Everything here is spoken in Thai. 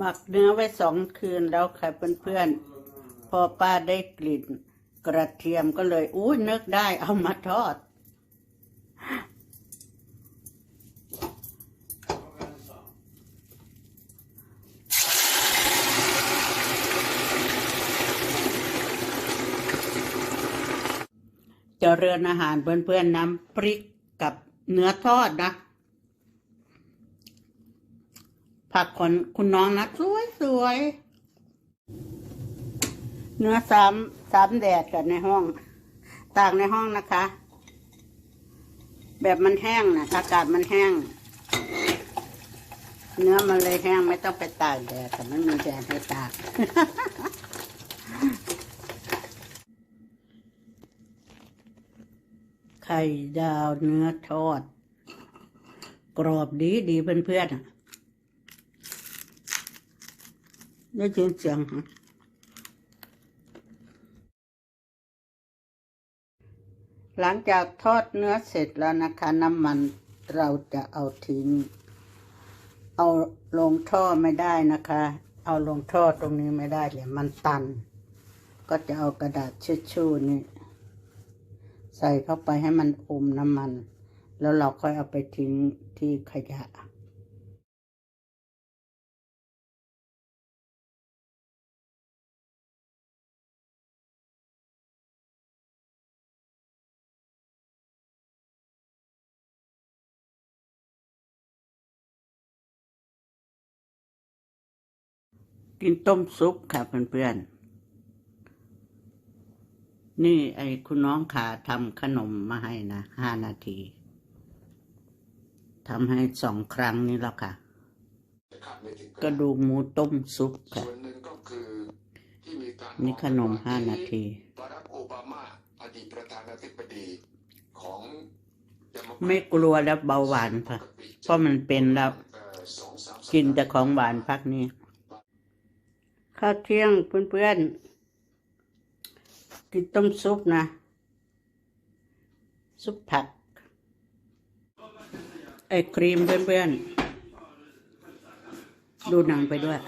หมักเนื้อไว้สองคืนแล้วค่ะเพื่อนๆ พอป้าได้กลิ่น กระเทียมก็เลยอุ้ยนึกได้เอามาทอดเจริญอาหารเพื่อนๆน้ำพริกกับเนื้อทอดนะ ผักคนคุณน้องนะสวยสวย เนื้อสามสามแดดกันในห้อง ตากในห้องนะคะ แบบมันแห้งนะอากาศมันแห้ง เนื้อมันเลยแห้งไม่ต้องไปตากแดดแต่ไม่มีแดดให้ตากไข่ดาวเนื้อทอด กรอบดีดีเพื่อนๆอะ ได้ยินเสียงฮะหลังจากทอดเนื้อเสร็จแล้วนะคะ น้ำมันเราจะเอาทิ้ง เอาลงท่อไม่ได้นะคะ เอาลงท่อตรงนี้ไม่ได้เลยมันตัน ก็จะเอากระดาษช็ดชู่นี่ใส่เข้าไปให้มันอมน้ำมัน แล้วเราค่อยเอาไปทิ้งที่ขยะ กินต้มซุปค่ะเพื่อนๆ นี่ไอ้คุณน้องขาทำขนมมาให้นะห้านาทีทำให้สองครั้งนี่แล้วค่ะ กระดูกหมูต้มซุปค่ะน,นี่ขนมห้านาที ไม่กลัวแล้วเบาหวานค่ะ เพราะมันเป็นแล้ว กินแต่ของหวานพักนี้ ข้าวเที่ยงเพื่อนๆกินต้มซุปนะ ซุปผัก ไอ้ครีมเพื่อนๆ ดูหนังไปด้วย